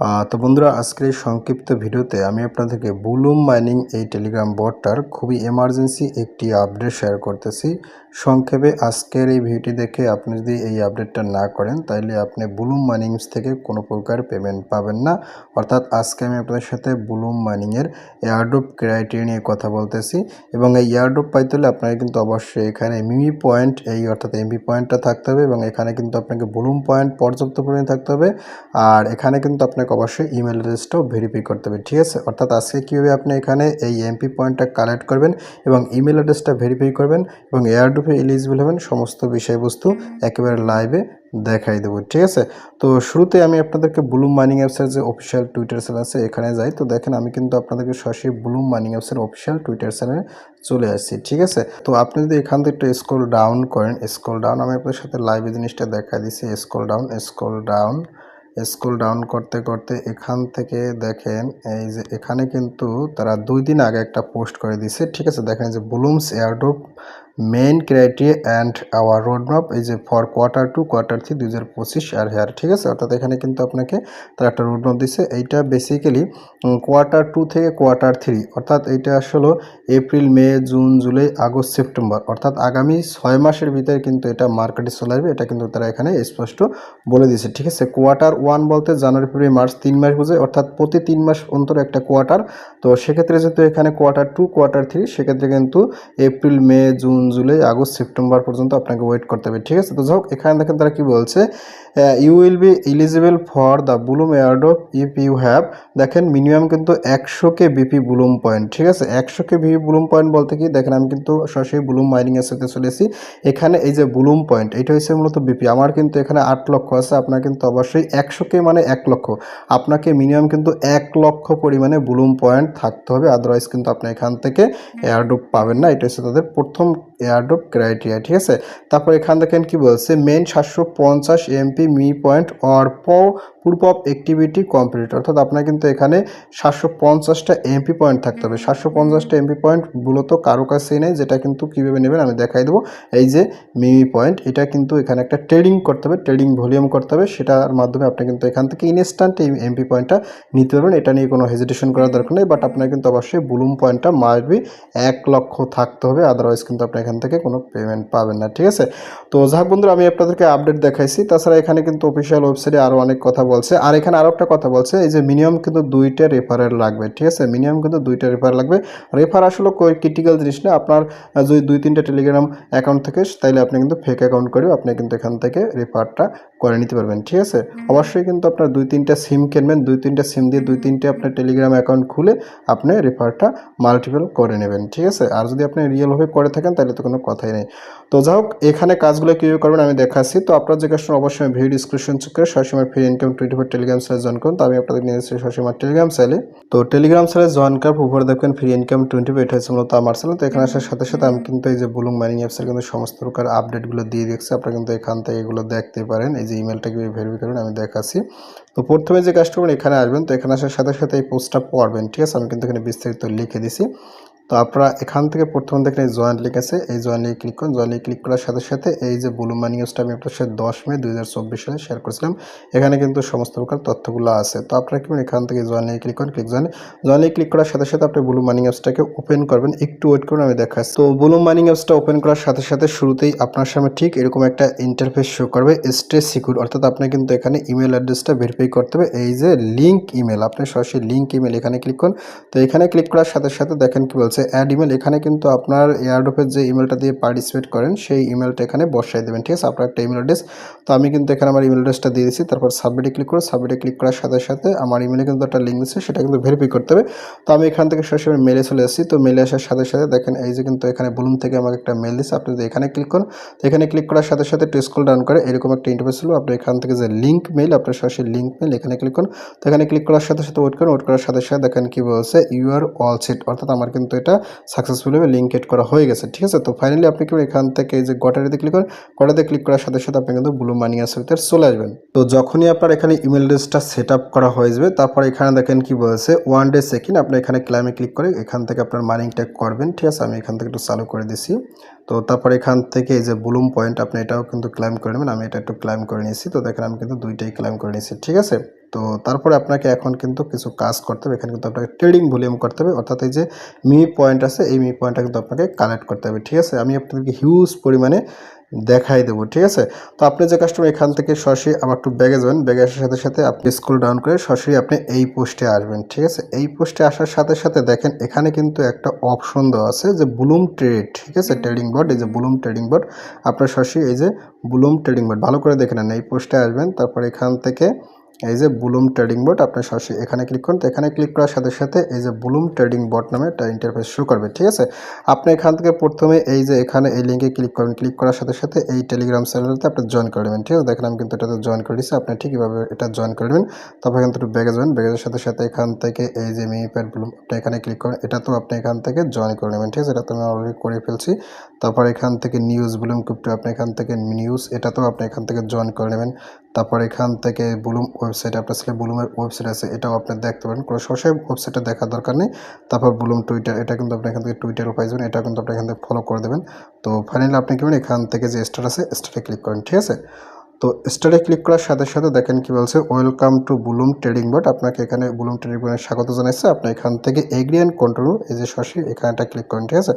তো বন্ধুরা, আজকের এই সংক্ষিপ্ত ভিডিওতে আমি আপনাদেরকে বুলুম মাইনিং এই টেলিগ্রাম বটটার খুবই এমার্জেন্সি একটি আপডেট শেয়ার করতেছি। সংক্ষেপে আজকের এই ভিডিওটি দেখে আপনি যদি এই আপডেটটা না করেন তাহলে আপনি বুলুম মাইনিংস থেকে কোনো প্রকার পেমেন্ট পাবেন না। অর্থাৎ আজকে আমি আপনাদের সাথে বুলুম মাইনিংয়ের এয়ারড্রপ ক্রাইটেরিয়া নিয়ে কথা বলতেছি এবং এই এয়ারড্রপ পাইতে হলে আপনাকে কিন্তু অবশ্যই এখানে মিমি পয়েন্ট এই অর্থাৎ এমবি পয়েন্টটা থাকতে হবে এবং এখানে কিন্তু আপনাকে বুলুম পয়েন্ট পর্যাপ্ত পরিমাণে থাকতে হবে। আর এখানে কিন্তু আপনাকে অবশ্যই ইমেল অ্যাড্রেসটাও ভেরিফাই করতে হবে, ঠিক আছে? অর্থাৎ আজকে কীভাবে আপনি এখানে এই এমপি পয়েন্টটা কালেক্ট করবেন এবং ইমেল অ্যাড্রেসটা ভেরিফাই করবেন এবং এয়ারড্রপে এলিজিবল হবেন সমস্ত বিষয়বস্তু একেবারে লাইভে দেখাই দেবো, ঠিক আছে? তো শুরুতে আমি আপনাদেরকে ব্লুম মাইনিং অ্যাপসের যে অফিসিয়াল টুইটার চ্যানেল আছে, এখানে যাই। তো দেখেন, আমি কিন্তু আপনাদেরকে সরাসরি ব্লুম মাইনিং অ্যাপসের অফিসিয়াল টুইটার চ্যানেলে চলে আসছি, ঠিক আছে? তো আপনি যদি এখান থেকে একটু স্ক্রল ডাউন করেন স্ক্রল ডাউন আমি আপনাদের সাথে লাইভে জিনিসটা দেখা দিচ্ছি scroll down scroll down scroll down করতে করতে এখান থেকে দেখেন, এই যে এখানে কিন্তু তারা দুই দিন আগে একটা পোস্ট করে দিছে ঠিক আছে, দেখেন যে Bloom's airdrop main criteria and our roadmap এই যে for quarter two quarter three দুই হাজার পঁচিশ আর হেয়ার ঠিক আছে? অর্থাৎ এখানে কিন্তু আপনাকে তারা একটা রোডম্যাপ দিচ্ছে এইটা বেসিক্যালি কোয়ার্টার টু থেকে কোয়ার্টার থ্রি অর্থাৎ এইটা আসলে April May June July August September অর্থাৎ আগামী ছয় মাসের ভিতরে কিন্তু এটা মার্কেটে চলে আসবে। এটা কিন্তু তারা এখানে স্পষ্ট বলে দিয়েছে, ঠিক আছে? কোয়ার্টার ওয়ান বলতে জানুয়ারি, ফেব্রুয়ারি, মার্চ তিন মাস বোঝায়, অর্থাৎ প্রতি তিন মাস অন্তর একটা কোয়ার্টার তো সেক্ষেত্রে যেহেতু এখানে কোয়ার্টার টু কোয়ার্টার থ্রি সেক্ষেত্রে কিন্তু April May June July August September পর্যন্ত আপনাকে ওয়েট করতে হবে ঠিক আছে? তো যাই হোক এখানে দেখেন তারা কি বলছে you will be eligible for the Bloom airdrop if you have দেখেন মিনিমাম কিন্তু একশো কে বিপি বুলুম পয়েন্ট ঠিক আছে? একশো কে বিপি বুলুম পয়েন্ট বলতে কি? দেখেন আমি কিন্তু সরাসরি বুলুম মাইনিং এর সাথে চলে এসেছি। এখানে এই যে বুলুম পয়েন্ট এটা হচ্ছে মূলত বিপি আমার কিন্তু এখানে আট লক্ষ আছে আপনার কিন্তু অবশ্যই একশো কে মানে এক লক্ষ। আপনাকে মিনিমাম কিন্তু এক লক্ষ পরিমাণে বুলুম পয়েন্ট থাকতে হবে আদারওয়াইজ কিন্তু আপনি এখান থেকে এয়ারডোপ পাবেন না এটা হচ্ছে তাদের প্রথম এয়ারডোপ ক্রাইটেরিয়া ঠিক আছে? তারপর এখান দেখেন কি বলছে? মেন সাতশো পঞ্চাশ এমপি মি পয়েন্ট অর প প্রুফ অফ অ্যাক্টিভিটি কমপ্লিট অর্থাৎ আপনার কিন্তু এখানে সাতশো পঞ্চাশটা এমপি পয়েন্ট থাকতে হবে। সাতশো পঞ্চাশটা এমপি পয়েন্ট মূলত কারও কাছেই নেই যেটা কিন্তু কীভাবে নেবেন আমি দেখাই দেবো। এই যে মিমি পয়েন্ট এটা কিন্তু এখানে একটা ট্রেডিং করতে হবে ট্রেডিং ভলিউম করতে হবে। সেটার মাধ্যমে আপনি কিন্তু এখান থেকে ইনস্ট্যান্ট এই এমপি পয়েন্টটা নিতে পারবেন। এটা নিয়ে কোনো হেজিটেশন করার দরকার নেই বাট আপনার কিন্তু অবশ্যই বুলুম পয়েন্টটা মাসবি এক লক্ষ থাকতে হবে। আদারওয়াইজ কিন্তু আপনি এখান থেকে কোনো পেমেন্ট পাবেন না ঠিক আছে? তো যাক বন্ধুরা আমি আপনাদেরকে আপডেট দেখাইছি। তাছাড়া এখানে কিন্তু অফিসিয়াল ওয়েবসাইটে আরও অনেক কথা বলছে। আর এখানে আরও একটা কথা বলছে, এই যে মিনিমাম কিন্তু দুইটা রেফারেল লাগবে, ঠিক আছে? মিনিমাম কিন্তু দুইটা রেফার লাগবে। রেফার আসলে ক্রিটিক্যাল জিনিস না, আপনার যদি দুই তিনটা টেলিগ্রাম অ্যাকাউন্ট থাকে, তাইলে আপনি কিন্তু ফেক অ্যাকাউন্ট করে আপনি কিন্তু এখান থেকে রেফারটা করে নিতে পারবেন ঠিক আছে? অবশ্যই কিন্তু আপনার দুই তিনটা সিম কিনবেন দুই তিনটা সিম দিয়ে দুই তিনটে আপনার টেলিগ্রাম অ্যাকাউন্ট খুলে আপনি রেফারটা মাল্টিপল করে নেবেন ঠিক আছে? আর যদি আপনি রিয়েলভাবে করে থাকেন তাহলে তো কোনো কথাই নেই। তো যাই হোক এখানে কাজগুলো কীভাবে করবেন আমি দেখাচ্ছি। তো আপনার যে কাজটা অবশ্যই ভিডিও ডিসক্রিপশন চেক করে সবসময় free income twenty four Telegram channel join করুন। তো আমি আপনাদের নিয়ে এসেছি সবসময় টেলিগ্রাম চ্যানেলে তো টেলিগ্রাম চ্যানেলে জয়েন করার উপরে দেখবেন ফ্রি ইনকাম টোয়েন্টি ফোর এটা হচ্ছে মূলত আমার চ্যানেল তো এখানে আসার সাথে সাথে আমি কিন্তু এই যে বুলুং মাইনিং অ্যাপসের কিন্তু সমস্ত প্রকার আপডেটগুলো দিয়ে দেখছি আপনারা কিন্তু এখান থেকে এগুলো দেখতে পারেন। এই যে ইমেলটা কীভাবে ভেরিফাই করবেন আমি দেখাচ্ছি। তো প্রথমে যে কাজটা করবেন, এখানে আসবেন। তো এখানে আসার সাথে সাথে এই পোস্টটা পড়বেন, ঠিক আছে? আমি কিন্তু এখানে বিস্তারিত লিখে দিছি। তো আপনারা এখান থেকে প্রথম দেখেন এই জয়েন্ট লিঙ্ক আছে। এই জয়েন্ট লিঙ্ক ক্লিক করুন। জয়েন্ট লিঙ্ক ক্লিক করার সাথে সাথে এই যে বুলু মানি নিউজটা আমি আপনার সাথে দশ মে দু হাজার চব্বিশ সালে শেয়ার করেছিলাম। এখানে কিন্তু সমস্ত প্রকার তথ্যগুলো আছে। তো আপনারা কি এখান থেকে জয়েন্ট লিঙ্ক ক্লিক করুন click join join link click করার সাথে সাথে আপনি বুলু মানি অ্যাপসটাকে ওপেন করবেন। একটু ওয়েট করুন, আমি দেখাচ্ছি। তো বুলু মানি অ্যাপসটা ওপেন করার সাথে সাথে শুরুতেই আপনার সামনে ঠিক এরকম একটা ইন্টারফেস শো করবে স্টে সিকিউর অর্থাৎ আপনি কিন্তু এখানে ইমেল অ্যাড্রেসটা ভেরিফাই করতে হবে। এই যে লিঙ্ক ইমেল আপনি সরাসরি লিঙ্ক ইমেল এখানে ক্লিক করুন। তো এখানে ক্লিক করার সাথে সাথে দেখেন কি বলছে অ্যাড ইমেল এখানে কিন্তু আপনার এয়ারড্রপের যে ইমেলটা দিয়ে পার্টিসিপেট করেন, সেই ইমেলটা এখানে বসাই দেবেন, ঠিক আছে? আপনার একটা ইমেল অ্যাড্রেস তো আমি কিন্তু এখানে আমার ইমেল অ্যাড্রেসটা দিয়ে দিচ্ছি, তারপর সাবমিটে ক্লিক করে সাবমিটে ক্লিক করার সাথে সাথে আমার ইমেলে কিন্তু একটা লিঙ্ক দিচ্ছে, সেটা কিন্তু ভেরিফাই করতে হবে। তো আমি এখান থেকে সরাসরি মেলে চলে এসেছি তো মেলে আসার সাথে সাথে দেখেন, এই যে কিন্তু এখানে বুলুম থেকে আমাকে একটা মেল দিচ্ছে, আপনি যদি এখানে ক্লিক করুন, তো এখানে ক্লিক করার সাথে সাথে একটু স্কুল ডাউন করে, এরকম একটা ইন্টারফেস হলো। আপনি এখান থেকে যে লিঙ্ক মেল আপনার সরাসরি লিঙ্ক মেল এখানে ক্লিক করুন। তো এখানে ক্লিক করার সাথে সাথে ওয়েট করুন ওয়েট করার সাথে সাথে দেখেন কি বলছে ইউ আর অল সেট অর্থাৎ আমার কিন্তু এটা সাকসেসফুলি লিঙ্ক এড করা হয়ে গেছে, ঠিক আছে? তো ফাইনালি আপনি কি এখান থেকে এই যে গটারিতে ক্লিক করেন গটারিতে ক্লিক করার সাথে সাথে আপনি কিন্তু ব্লু মানি আসতে চলে আসবেন। তো যখনই আপনার এখানে ইমেল অ্যাড্রেসটা সেট আপ করা হয়ে যাবে, তারপর এখানে দেখেন কি বলছে ওয়ান ডে সেকেন্ড আপনি এখানে ক্লাইমে ক্লিক করে এখান থেকে আপনার মানিংটা করবেন, ঠিক আছে? আমি এখান থেকে একটু চালু করে দিছি। তো তারপর এখান থেকে এই যে ব্লুম পয়েন্ট আপনি এটাও কিন্তু ক্লাইম করে নেবেন, আমি এটা একটু ক্লাইম করে নিয়েছি। তো দেখেন আমি কিন্তু দুইটাই ক্লাইম করে নিয়েছি, ঠিক আছে? তো তারপরে আপনাকে এখন কিন্তু কিছু কাজ করতে হবে। এখানে কিন্তু আপনাকে ট্রেডিং ভলিউম করতে হবে। অর্থাৎ এই যে মি পয়েন্ট আছে, এই মি পয়েন্টটা কিন্তু আপনাকে কালেক্ট করতে হবে, ঠিক আছে? আমি আপনাদেরকে হিউজ পরিমাণে দেখাই দেবো, ঠিক আছে? তো আপনি যে কাস্টমার এখান থেকে সরাসরি আবার একটু ব্যাগে যাবেন। ব্যাগে আসার সাথে সাথে আপনি স্কুল ডাউন করে সরাসরি আপনি এই পোস্টে আসবেন, ঠিক আছে? এই পোস্টে আসার সাথে সাথে দেখেন, এখানে কিন্তু একটা অপশন দেওয়া আছে যে বুলুম ট্রেড ঠিক আছে? ট্রেডিং বোর্ড এই যে বুলুম ট্রেডিং বোর্ড আপনার সরাসরি এই যে বুলুম ট্রেডিং বোর্ড ভালো করে দেখে নেন। এই পোস্টে আসবেন, তারপর এখান থেকে এই যে বুলুম ট্রেডিং বোর্ড, আপনি সরাসরি এখানে ক্লিক করুন। তো এখানে ক্লিক করার সাথে সাথে এই যে বুলুম ট্রেডিং বোর্ড নামে একটা ইন্টারফেস শো করবে, ঠিক আছে? আপনি এখান থেকে প্রথমে এই যে এখানে এই লিঙ্কে ক্লিক করবেন ক্লিক করার সাথে সাথে এই টেলিগ্রাম চ্যানেলতে আপনি জয়েন করে নেবেন, ঠিক আছে? দেখেন আমি কিন্তু এটাতে জয়েন করে দিচ্ছি আপনি ঠিকইভাবে এটা জয়েন করে নেবেন। তারপর এখান থেকে ব্যাগে যাবেন ব্যাগের সাথে সাথে এখান থেকে এই যে মিনি প্যাড বুলুম, আপনি এখানে ক্লিক করেন। এটা তো আপনি এখান থেকে জয়েন করে নেবেন, ঠিক আছে? এটা তো আমি অলরেডি করে ফেলছি। তারপর এখান থেকে নিউজ বুলুম ক্রিপ্টো আপনি এখান থেকে নিউজ এটা তো আপনি এখান থেকে জয়েন করে নেবেন। তারপর এখান থেকে বুলুম ওয়েবসাইট আপনার ছেলে বুলুমের ওয়েবসাইট আছে, এটাও আপনি দেখতে পারেন। কোনো সরাসরি ওয়েবসাইটটা দেখার দরকার নেই। তারপর বুলুম টুইটার এটা কিন্তু আপনি এখান থেকে টুইটারও পাই যাবেন এটা কিন্তু আপনি এখান থেকে ফলো করে দেবেন। তো ফাইনালি আপনি কি এখান থেকে যে স্টার আছে স্টারে ক্লিক করেন, ঠিক আছে? তো স্টারে ক্লিক করার সাথে সাথে দেখেন কি বলছে welcome to Bloom trading board আপনাকে এখানে বুলুম ট্রেডিং বোর্ডে স্বাগত জানাচ্ছে আপনি এখান থেকে এগ্রি অ্যান্ড কন্ট্রোল এই যে সরাসরি এখানেটা ক্লিক করেন, ঠিক আছে?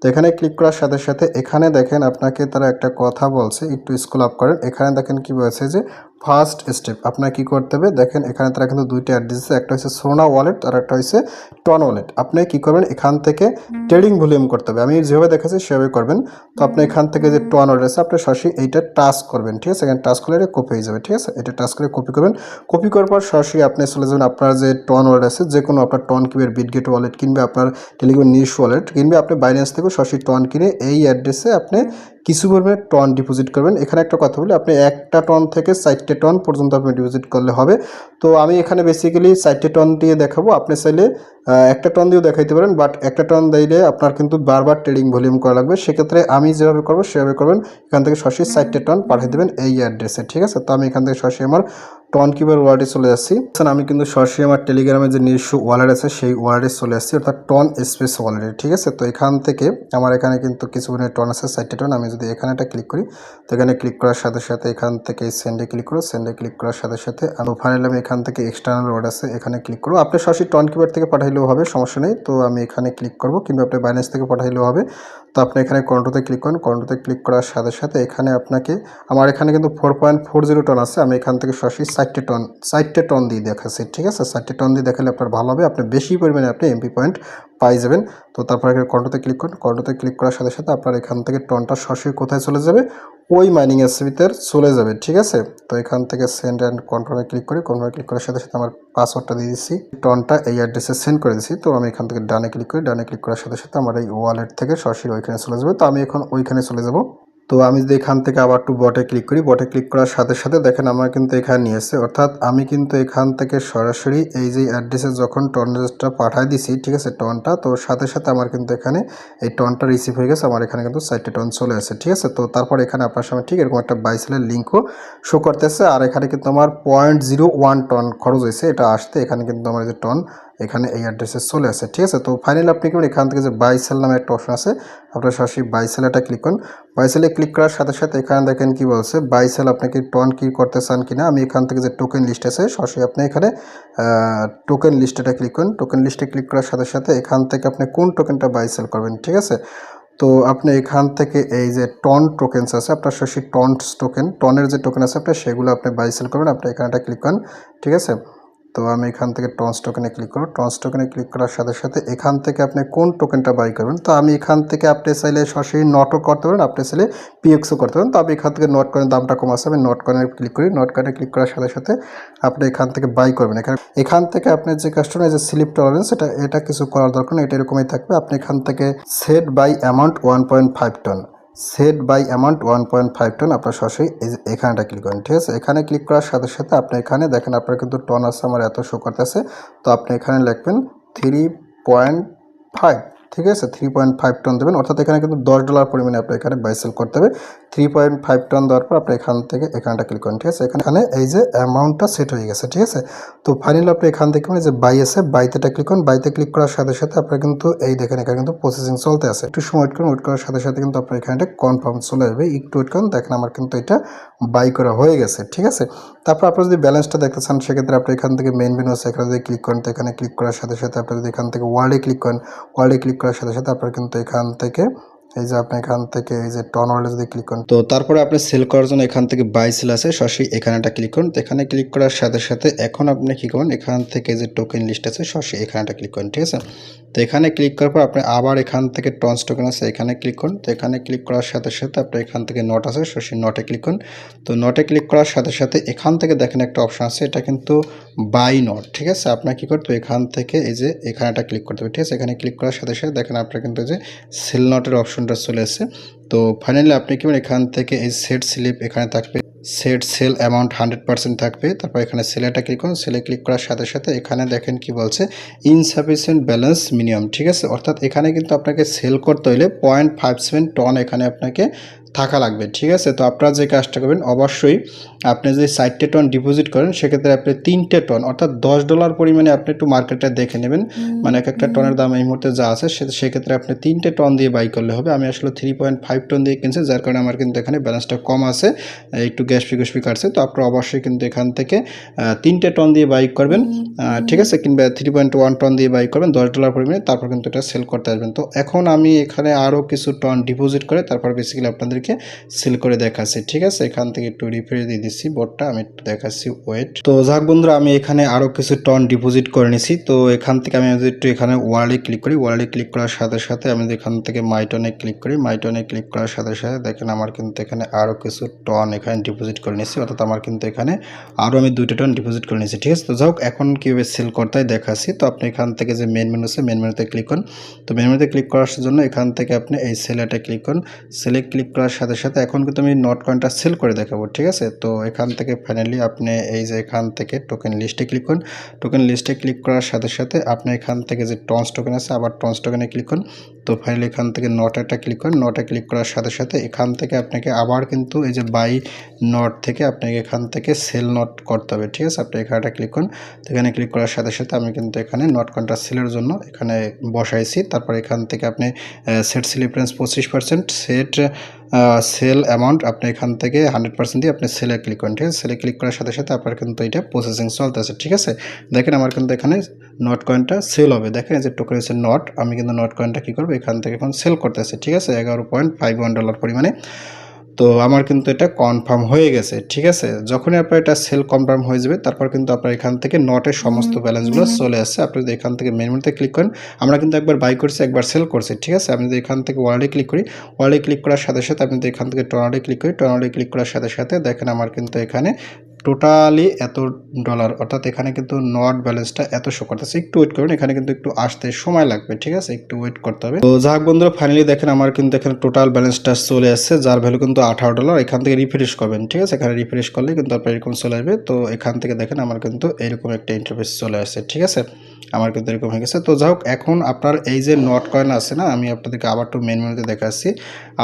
তো এখানে ক্লিক করার সাথে সাথে এখানে দেখেন আপনাকে তারা একটা কথা বলছে, একটু স্কুল আপ করেন। এখানে দেখেন কি বলছে যে ফার্স্ট স্টেপ আপনার কি করতে হবে? দেখেন এখানে তারা কিন্তু দুইটা অ্যাড দিচ্ছে একটা হচ্ছে সোনা ওয়ালেট আর একটা হচ্ছে টন ওয়ালেট আপনি কি করবেন? এখান থেকে ট্রেডিং ভলিউম করতে হবে। আমি যেভাবে দেখাচ্ছি সেভাবে করবেন। তো আপনি এখান থেকে যে টন ওয়ালেট আছে আপনি সরাসরি এইটা টাচ করবেন ঠিক আছে? এখানে টাচ করলে এটা কপি হয়ে যাবে ঠিক আছে? এটা টাচ করে কপি করবেন। কপি করার পর সরাসরি আপনি চলে যাবেন আপনার যে টন ওয়ালেট আছে যে কোনো আপনার টন কিনবে বিটগেট ওয়ালেট কিনবে আপনার টেলিগ্রাম নিউজ ওয়ালেট কিনবে আপনি বাইন্যান্স থেকে সরাসরি টন কিনে এই অ্যাড্রেসে আপনি কিছু পরিমাণে টন ডিপোজিট করবেন। এখানে একটা কথা বলি আপনি একটা টন থেকে চারটে টন পর্যন্ত আপনি ডিপোজিট করলে হবে। তো আমি এখানে বেসিক্যালি চারটে টন দিয়ে দেখাবো। আপনি চাইলে একটা টন দিয়েও দেখাইতে পারেন বাট একটা টন দিলে আপনার কিন্তু বারবার ট্রেডিং ভলিউম করা লাগবে। সেক্ষেত্রে আমি যেভাবে করব সেভাবে করবেন। এখান থেকে সরাসরি চারটে টন পাঠিয়ে দেবেন এই অ্যাড্রেসে ঠিক আছে? তো আমি এখান থেকে সরাসরি আমার টন কিবার ওয়ালেটে চলে যাচ্ছি। আমি কিন্তু সরাসরি আমার টেলিগ্রামে যে নিজস্ব ওয়ালেট আছে সেই ওয়ালেটে চলে আসছি অর্থাৎ টন স্পেস ওয়ালেটে ঠিক আছে? তো এখান থেকে আমার এখানে কিন্তু কিছু টন আছে চারটে টন আমি যদি এখানে একটা ক্লিক করি, তো এখানে ক্লিক করার সাথে সাথে এখান থেকে সেন্ডে ক্লিক করো। সেন্ডে ক্লিক করার সাথে সাথে আমি ফাইনালি আমি এখান থেকে এক্সটার্নাল রোড আছে, এখানে ক্লিক করব আপনি সরাসরি টন কিপার থেকে পাঠাইলেও হবে, সমস্যা নেই। তো আমি এখানে ক্লিক করব কিংবা আপনি বাইন্যান্স থেকে পাঠাইলেও হবে। তো আপনি এখানে কন্ট্রোতে ক্লিক করেন। কন্ট্রোতে ক্লিক করার সাথে সাথে এখানে আপনাকে, আমার এখানে কিন্তু four point four zero TON আছে। আমি এখান থেকে সরাসরি সাইটটে টন সাইটটে টন দিয়ে দেখাচ্ছি, ঠিক আছে? সাইটটে টন দিয়ে দেখালে আপনার ভালো হবে। আপনি বেশি পরিমাণে আপনি এমপি পয়েন্ট পাই যাবেন। তো তারপর এখানে কন্ট্রোতে ক্লিক করুন। কন্ট্রোতে ক্লিক করার সাথে সাথে আপনার এখান থেকে টনটা সরাসরি কোথায় চলে যাবে? ওই মাইনিং এসবিতে চলে যাবে, ঠিক আছে? তো এখান থেকে সেন্ড অ্যান্ড কনফার্মে ক্লিক করি কনফার্মে ক্লিক করার সাথে সাথে আমার পাসওয়ার্ডটা দিয়ে দিচ্ছি টনটা এই অ্যাড্রেসে সেন্ড করে দিচ্ছি তো আমি এখান থেকে ডানে ক্লিক করি, ডানে ক্লিক করার সাথে সাথে আমার এই ওয়ালেট থেকে সরাসরি ওইখানে চলে যাবে। তো আমি এখন ওইখানে চলে যাব। তো আমি যদি এখান থেকে আবার একটু বটে ক্লিক করি বটে ক্লিক করার সাথে সাথে দেখেন আমার কিন্তু এখানে নিয়ে এসেছে। অর্থাৎ আমি কিন্তু এখান থেকে সরাসরি এই যে অ্যাড্রেসে যখন টনটা পাঠাই দিছি, ঠিক আছে টনটা তো সাথে সাথে আমার কিন্তু এখানে এই টনটা রিসিভ হয়ে গেছে, আমার এখানে কিন্তু চারটে টন চলে আসে, ঠিক আছে? তো তারপর এখানে আপনার সামনে ঠিক এরকম একটা বাইসেলের লিঙ্কও শো করতেছে, আর এখানে কিন্তু আমার পয়েন্ট জিরো ওয়ান টন খরচ হয়েছে, এটা আসতে এখানে কিন্তু আমার যে টন এখানে এই অ্যাড্রেসে চলে আসে। ঠিক আছে? তো ফাইনালি আপনি কি করবেন, এখান থেকে যে বাই সেল নামে একটা অপশন আছে আপনার সরাসরি বাই সেলাটা ক্লিক করুন। বাই সেলে ক্লিক করার সাথে সাথে এখানে দেখেন কি বলছে বাই সেল আপনি কি টন কি করতে চান কিনা আমি এখান থেকে যে টোকেন লিস্ট আছে সরাসরি আপনি এখানে টোকেন লিস্টেটা ক্লিক করুন। টোকেন লিস্টে ক্লিক করার সাথে সাথে এখান থেকে আপনি কোন টোকেনটা বাই সেল করবেন ঠিক আছে? তো আপনি এখান থেকে এই যে টন টোকেন্স আছে আপনার সরাসরি টনস টোকেন টনের যে টোকেন আছে আপনার সেগুলো আপনি বাই সেল করবেন আপনি এখানেটা ক্লিক করেন ঠিক আছে? তো আমি এখান থেকে টনস টোকেনে ক্লিক করব। টনস টোকেনে ক্লিক করার সাথে সাথে এখান থেকে আপনি কোন টোকেনটা বাই করবেন? তো আমি এখান থেকে আপনি চাইলে সরাসরি নটও করতে পারেন, আপনি চাইলে পিএক্সও করতে পারেন। তো আমি এখান থেকে নট কয়েনের দামটা কম আছে আমি নট কয়েনে ক্লিক করি। নট কয়েনে ক্লিক করার সাথে সাথে আপনি এখান থেকে বাই করবেন। এখানে, এখান থেকে আপনার যে কাস্টমার যে স্লিপ টলারেন্স এটা এটা কিছু করার দরকার নেই, এটা এরকমই থাকবে। আপনি এখান থেকে set buy amount one point five TON set buy amount one point five TON, আপনার সরাসরি এখানেটা ক্লিক করেন, ঠিক আছে? এখানে ক্লিক করার সাথে সাথে আপনি এখানে দেখেন আপনার কিন্তু টন আছে, আমার এত শো করতেছে। তো আপনি এখানে লিখবেন থ্রি পয়েন্ট ফাইভ ঠিক আছে? থ্রি পয়েন্ট ফাইভ টন দেবেন। অর্থাৎ এখানে কিন্তু দশ ডলার পরিমাণে আপনি এখানে বাই সেল করতে হবে। থ্রি পয়েন্ট ফাইভ টন দেওয়ার পর আপনি এখান থেকে এখানটা ক্লিক করেন, ঠিক আছে? এখানে এই যে অ্যামাউন্টটা সেট হয়ে গেছে, ঠিক আছে? তো ফাইনালি আপনি এখান থেকে মানে যে বাই আছে বাইতেটা ক্লিক করুন। বাইতে ক্লিক করার সাথে সাথে আপনার কিন্তু এই দেখেন, এখানে কিন্তু প্রসেসিং চলতে আছে। একটু সময় ওয়েট করুন। ওয়েট করার সাথে সাথে কিন্তু আপনার এখানে কনফার্ম চলে যাবে একটু ওয়েট করুন। দেখেন আমার কিন্তু এটা বাই করা হয়ে গেছে, ঠিক আছে? তারপর আপনার যদি ব্যালেন্সটা দেখতে চান, সেক্ষেত্রে আপনি এখান থেকে মেন মেনু আছে, এখানে যদি ক্লিক করেন, তো এখানে ক্লিক করার সাথে সাথে আপনি যদি এখান থেকে ওয়ার্ল্ডে ক্লিক করেন ওয়ার্ডে ক্লিক করার সাথে সাথে আপনার কিন্তু এখান থেকে, এই যে আপনি এখান থেকে এই যে টন ওয়ার্ল্ডে যদি ক্লিক করেন। তো তারপরে আপনি সেল করার জন্য এখান থেকে বাই সেল আছে, সরাসরি এখানেটা ক্লিক করুন। তো এখানে ক্লিক করার সাথে সাথে এখন আপনি কী করুন এখান থেকে যে টোকেন লিস্ট আছে, সরাসরি এখানেটা ক্লিক করুন, ঠিক আছে? তো এখানে ক্লিক করার পর আপনি আবার এখান থেকে টনস টোকেন আছে, এখানে ক্লিক করুন। তো এখানে ক্লিক করার সাথে সাথে আপনি এখান থেকে নট আছে, সরাসরি নটে ক্লিক করুন। তো নটে ক্লিক করার সাথে সাথে এখান থেকে দেখেন একটা অপশন আছে, এটা কিন্তু বাই নট, ঠিক আছে? আপনার কী করতে এখান থেকে এই যে এখানেটা ক্লিক করতে হবে, ঠিক আছে? এখানে ক্লিক করার সাথে সাথে দেখেন আপনার কিন্তু যে সেল নটের অপশনটা চলে এসেছে। তো ফাইনালি আপনি কি এখান থেকে এই সেট স্লিপ এখানে থাকবে set sell amount hundred percent থাকবে। তারপর এখানে সেলেটা ক্লিক করুন সেলে ক্লিক করার সাথে সাথে এখানে দেখেন কি বলছে ইনসাফিসিয়েন্ট ব্যালেন্স মিনিমাম ঠিক আছে? অর্থাৎ এখানে কিন্তু আপনাকে সেল করতে হলে পয়েন্ট ফাইভ সেভেন টন এখানে আপনাকে থাকা লাগবে ঠিক আছে? তো আপনারা যে কাজটা করবেন অবশ্যই আপনি যদি চারটে টন ডিপোজিট করেন সেক্ষেত্রে আপনি তিনটে টন অর্থাৎ দশ ডলার পরিমাণে আপনি একটু মার্কেটটা দেখে নেবেন। মানে এক একটা টনের দাম এই মুহূর্তে যা আছে সে সেক্ষেত্রে আপনি তিনটে টন দিয়ে বাই করলে হবে। আমি আসলে থ্রি পয়েন্ট ফাইভ টন দিয়ে কিনছি যার কারণে আমার কিন্তু এখানে ব্যালেন্সটা কম আছে। একটু গ্যাস ফিগুসপি কাটছে। তো আপনারা অবশ্যই কিন্তু এখান থেকে তিনটে টন দিয়ে বাই করবেন। ঠিক আছে? কিংবা থ্রি পয়েন্ট ওয়ান টন দিয়ে বাই করবেন দশ ডলার পরিমাণে তারপর কিন্তু এটা সেল করতে আসবেন। তো এখন আমি এখানে আরও কিছু টন ডিপোজিট করে তারপর বেসিক্যালি আপনাদেরকে সেল করে দেখাচ্ছি, ঠিক আছে? এখান থেকে একটু রিফ্রেশ দিয়ে দিচ্ছি বোর্ডটা আমি একটু দেখাচ্ছি ওয়েট তো যাক বন্ধুরা, আমি এখানে আরও কিছু টন ডিপোজিট করে নিছি। তো এখান থেকে আমি একটু এখানে ওয়ার্ল্ডে ক্লিক করি ওয়ার্ল্ডে ক্লিক করার সাথে সাথে আমি এখান থেকে মাইটনে ক্লিক করি মাইটনে ক্লিক করার সাথে সাথে দেখেন আমার কিন্তু এখানে আরও কিছু টন এখানে ডিপোজিট করে নিয়েছি অর্থাৎ আমার কিন্তু এখানে আরও আমি দুইটা টন ডিপোজিট করে নিয়েছি ঠিক আছে? তো যাই এখন কীভাবে সেল করতে দেখাচ্ছি। তো আপনি এখান থেকে যে মেন মেনু আছে মেন মেনুতে ক্লিক করুন। তো মেন মেনুতে ক্লিক করার জন্য এখান থেকে আপনি এই সেলাটা ক্লিক করুন। সেলে ক্লিক করার সাথে সাথে এখন কিন্তু আমি নট কয়েনটা সেল করে দেখাবো, ঠিক আছে? তো এখান থেকে ফাইনালি আপনি এই যে এখান থেকে টোকেন লিস্টে ক্লিক করুন। টোকেন লিস্টে ক্লিক করার সাথে সাথে আপনি এখান থেকে যে টন্স টোকেন আছে, আবার টন্স টোকেনে ক্লিক করুন। তো ফাইনালি এখান থেকে নটাটা ক্লিক করেন। নটা ক্লিক করার সাথে সাথে এখান থেকে আপনাকে আবার কিন্তু এই যে বাই নট থেকে আপনাকে এখান থেকে সেল নট করতে হবে, ঠিক আছে? আপনি এখানেটা ক্লিক করুন। তো এখানে ক্লিক করার সাথে সাথে আমি কিন্তু এখানে নট কন্ট্রা সেলের জন্য এখানে বসাইছি। তারপর এখান থেকে আপনি সেট সিলিফারেন্স পঁচিশ পার্সেন্ট সেট সেল অ্যামাউন্ট আপনি এখান থেকে হান্ড্রেড পার্সেন্ট দিয়ে আপনি সেলে ক্লিক করেন, ঠিক আছে? সেলে ক্লিক করার সাথে সাথে আপনার কিন্তু এটা প্রসেসিং চলতেছে, ঠিক আছে? দেখেন আমার কিন্তু এখানে নট কয়েনটা সেল হবে। দেখেন এই যে টোকেন নট আমি কিন্তু নট কয়েনটা কী করব? এখান থেকে এখন সেল করতেছে ঠিক আছে? এগারো পয়েন্ট ফাইভ ওয়ান ডলার পরিমাণে। তো আমার কিন্তু এটা কনফার্ম হয়ে গেছে ঠিক আছে? যখনই আপনার এটা সেল কনফার্ম হয়ে যাবে তারপর কিন্তু আপনার এখান থেকে নটের সমস্ত ব্যালেন্সগুলো চলে আসছে। আপনি যদি এখান থেকে মেনুতে ক্লিক করেন আমরা কিন্তু একবার বাই করছি একবার সেল করছি ঠিক আছে? আমি যদি এখান থেকে ওয়ার্ল্ডে ক্লিক করি ওয়ার্ল্ডে ক্লিক করার সাথে সাথে আপনি যদি এখান থেকে টর্নাডে ক্লিক করি টর্নাডে ক্লিক করার সাথে সাথে দেখেন আমার কিন্তু এখানে টোটালি এত ডলার, অর্থাৎ এখানে কিন্তু নট ব্যালেন্সটা এত শো করতেছে। একটু ওয়েট করুন, এখানে কিন্তু একটু আসতে সময় লাগবে, ঠিক আছে? একটু ওয়েট করতে হবে। তো যাক বন্ধুরা ফাইনালি দেখেন আমার কিন্তু এখানে টোটাল ব্যালেন্সটা চলে আসছে, যার ভ্যালু কিন্তু আঠারো ডলার। এখান থেকে রিফ্রেশ করবেন, ঠিক আছে? এখানে রিফ্রেশ করলে কিন্তু আপনার এরকম চলে আসবে। তো এখান থেকে দেখেন আমার কিন্তু এরকম একটা ইন্টারফেস চলে আসছে, ঠিক আছে? আমার কিন্তু এরকম হয়ে গেছে। তো যাই হোক এখন আপনার এই যে নট কয়েন আছে না, আমি আপনাদেরকে আবার একটু মেন মেনুতে দেখাচ্ছি।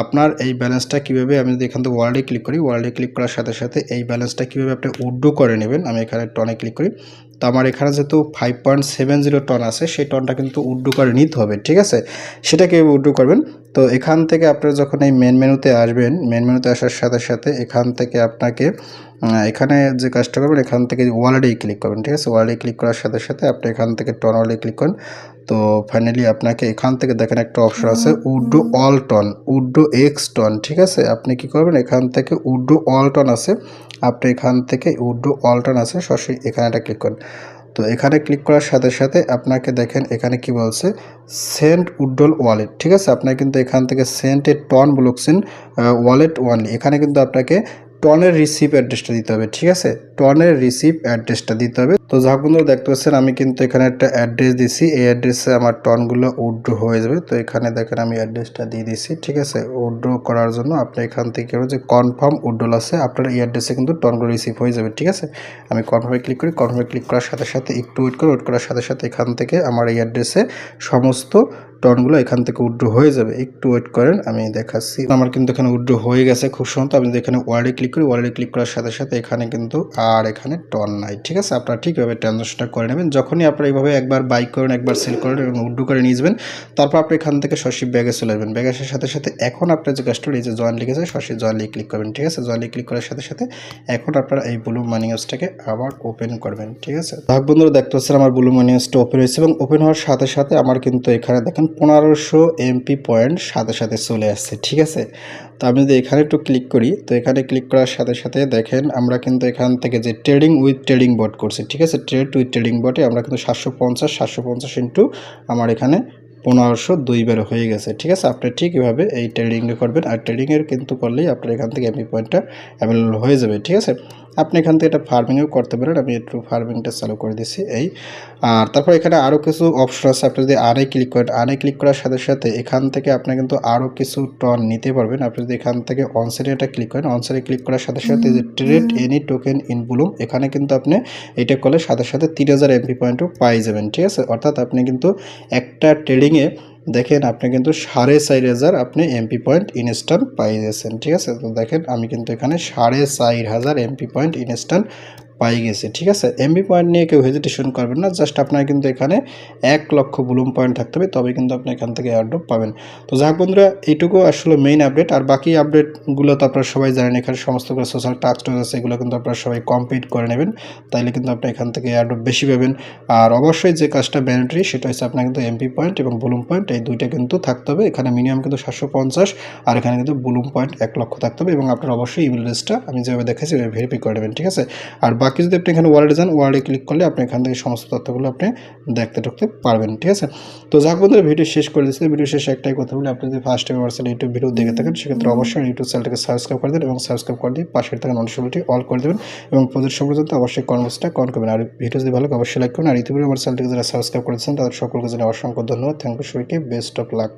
আপনার এই ব্যালেন্সটা কীভাবে, আমি যদি এখান থেকে ওয়ার্ল্ডে ক্লিক করি ওয়ার্ল্ডে ক্লিক করার সাথে সাথে এই ব্যালেন্সটা কীভাবে আপনি উড্ডু করে নেবেন, আমি এখানে টনে ক্লিক করি। তো আমার এখানে যেহেতু five point seven zero TON আছে সেই টনটা কিন্তু উড্ডু করে নিতে হবে ঠিক আছে? সেটা কীভাবে উড্ডু করবেন। তো এখান থেকে আপনারা যখন এই মেন মেনুতে আসবেন মেন মেনুতে আসার সাথে সাথে এখান থেকে আপনাকে এখানে যে কাজটা করবেন এখান থেকে ওয়ালেটেই ক্লিক করবেন ঠিক আছে? ওয়ালেটে ক্লিক করার সাথে সাথে আপনি এখান থেকে টন ওয়ালে ক্লিক করেন। তো ফাইনালি আপনাকে এখান থেকে দেখেন একটা অপশন আছে withdraw all TON withdraw X TON ঠিক আছে? আপনি কি করবেন? এখান থেকে উড্ডু অল টন আছে আপনি এখান থেকে উডো অল্টন টন আছে, সরাসরি এখানে একটা ক্লিক করেন। তো এখানে ক্লিক করার সাথে সাথে আপনাকে দেখেন এখানে কি বলছে, সেন্ট উড্ডল ওয়ালেট। ঠিক আছে? আপনার কিন্তু এখান থেকে সেন্টের টন ব্লকসিন ওয়ালেট ওয়ানলি। এখানে কিন্তু আপনাকে টনের রিসিভ অ্যাড্রেসটা দিতে হবে, ঠিক আছে? টনের রিসিভ অ্যাড্রেসটা দিতে হবে। তো যাক বন্ধুরা, দেখতে পাচ্ছেন, আমি কিন্তু এখানে একটা অ্যাড্রেস দিছি। এই অ্যাড্রেসে আমার টনগুলো উড্রো হয়ে যাবে। তো এখানে দেখেন, আমি অ্যাড্রেসটা দিয়ে দিছি, ঠিক আছে? উড্রো করার জন্য আপনি এখান থেকে যে কনফার্ম উড্রোল আছে, আপনার এই অ্যাড্রেসে কিন্তু টনগুলো রিসিভ হয়ে যাবে, ঠিক আছে? আমি কনফার্মে ক্লিক করি কনফার্মে ক্লিক করার সাথে সাথে একটু ওয়েট করি ওয়েট করার সাথে সাথে এখান থেকে আমার এই অ্যাড্রেসে সমস্ত টনগুলো এখান থেকে উড্রো হয়ে যাবে। একটু ওয়েট করেন, আমি দেখাচ্ছি। আমার কিন্তু এখানে উড্রো হয়ে গেছে খুব সুন্দর। আমি যদি এখানে ওয়ার্ডে ক্লিক করি ওয়ার্ডে ক্লিক করার সাথে সাথে এখানে কিন্তু আর এখানে টন নাই, ঠিক আছে? আপনারা ঠিকভাবে ট্রানজাকশনটা করে নেবেন। যখনই আপনারা এইভাবে একবার বাই করেন, একবার সেল করেন এবং উড্রো করে নিয়ে যাবেন, তারপর আপনি এখান থেকে সরাসরি ব্যাগে চলে আসবেন। ব্যাগে আসার সাথে সাথে এখন আপনার যে কাস্টমার এই যে জয়েন লিখেছে সরাসরি জয়েন লিখ ক্লিক করবেন, ঠিক আছে? জয়েন লিখ ক্লিক করার সাথে সাথে এখন আপনারা এই ব্লু মানি হাউসটাকে আবার ওপেন করবেন, ঠিক আছে? ভাগ বন্ধুরা, দেখতে পাচ্ছেন আমার ব্লু মানি হাউসটা ওপেন হয়েছে এবং ওপেন হওয়ার সাথে সাথে আমার কিন্তু এখানে দেখেন পনেরোশো এমপি পয়েন্ট সাথে সাথে চলে আসছে, ঠিক আছে? তো আমি যদি এখানে একটু ক্লিক করি, তো এখানে ক্লিক করার সাথে সাথে দেখেন আমরা কিন্তু এখান থেকে যে ট্রেডিং উইথ ট্রেডিং বট করছি, ঠিক আছে? ট্রেড উইথ ট্রেডিং বটে আমরা কিন্তু সাতশো পঞ্চাশ সাতশো পঞ্চাশ ইন্টু আমার এখানে পনেরোশো দুইবার হয়ে গেছে, ঠিক আছে? আপনি ঠিক এভাবে এই ট্রেডিংটা করবেন আর ট্রেডিংয়ের কিন্তু করলেই আপনার এখান থেকে এমপি পয়েন্টটা অ্যাভেলেবল হয়ে যাবে, ঠিক আছে? আপনি এখান থেকে এটা ফার্মিংও করতে পারেন। আমি একটু ফার্মিংটা চালু করে দিচ্ছি এই। আর তারপর এখানে আরও কিছু অপশন আছে। আপনি যদি আরে ক্লিক করেন আরে ক্লিক করার সাথে সাথে এখান থেকে আপনি কিন্তু আরও কিছু টন নিতে পারবেন। আপনি যদি এখান থেকে অনসারে এটা ক্লিক করেন অনসারে ক্লিক করার সাথে সাথে যে trade any token in Bloom এখানে কিন্তু আপনি এটা করলে সাথে সাথে তিন হাজার এমপি পয়েন্টও পাই যাবেন ঠিক আছে? অর্থাৎ আপনি কিন্তু একটা ট্রেডিংয়ে দেখেন আপনি কিন্তু সাড়ে চার হাজার আপনি এমপি পয়েন্ট ইনস্ট্যান্ট পাই গেছেন ঠিক আছে? তো দেখেন আমি কিন্তু এখানে সাড়ে চার হাজার এমপি পয়েন্ট ইনস্ট্যান্ট পাই গেছে, ঠিক আছে? এমবি পয়েন্ট নিয়ে কেউ হেজিটেশন করবেন না জাস্ট আপনার কিন্তু এখানে এক লক্ষ বুলুম পয়েন্ট থাকতে হবে তবে কিন্তু আপনি এখান থেকে এয়ারড্রপ পাবেন। তো যাক বন্ধুরা, এইটুকু আসলে মেইন আপডেট আর বাকি আপডেটগুলো তো আপনারা সবাই জানেন, এখানে সমস্ত সোশ্যাল টাস্ক আছে এগুলো কিন্তু আপনারা সবাই কমপ্লিট করে নেবেন, তাইলে কিন্তু আপনি এখান থেকে এয়ারড্রপ বেশি পাবেন। আর অবশ্যই যে কাজটা ম্যান্ডেটরি সেটা হচ্ছে আপনার কিন্তু এমপি পয়েন্ট এবং বুলুম পয়েন্ট এই দুইটা কিন্তু থাকতে হবে। এখানে মিনিমাম কিন্তু সাতশো পঞ্চাশ, আর এখানে কিন্তু বুলুম পয়েন্ট এক লক্ষ থাকতে হবে এবং আপনার অবশ্যই ইমেল লিস্টটা আমি যেভাবে দেখেছি ভেরিফাই করে নেবেন, ঠিক আছে? আর বাকি যদি আপনি এখানে ওয়ার্ডে যান ওয়ার্ডে ক্লিক করলে আপনি এখান থেকে সমস্ত তথ্যগুলো আপনি দেখতে ঢুকতে পারবেন, ঠিক আছে? তো যাক বন্ধুরা, ভিডিও শেষ করে দিচ্ছি। ভিডিও শেষে একটাই কথা বলি, আপনি যদি ফার্স্ট টাইম আমার ইউটিউব ভিডিও দেখে থাকেন, সেক্ষেত্রে অবশ্যই ইউটিউব চ্যানেলটাকে সাবস্ক্রাইব করে দেন এবং সাবস্ক্রাইব করে দিয়ে পাশের থাকা নোটিফিকেশনটি অল করে দেবেন এবং প্রতিটি সম্পর্কে অবশ্যই কর্মসূচিটা কন করবেন। আর ভিডিও যদি ভালো অবশ্যই লাইক করুন। আর ইতিপূর্বে আমার চ্যানেলটিকে যারা সাবস্ক্রাইব করেছেন, তাদের সকলকে জানাই অসংখ্য ধন্যবাদ। থ্যাংক ইউ সবাইকে। Best of luck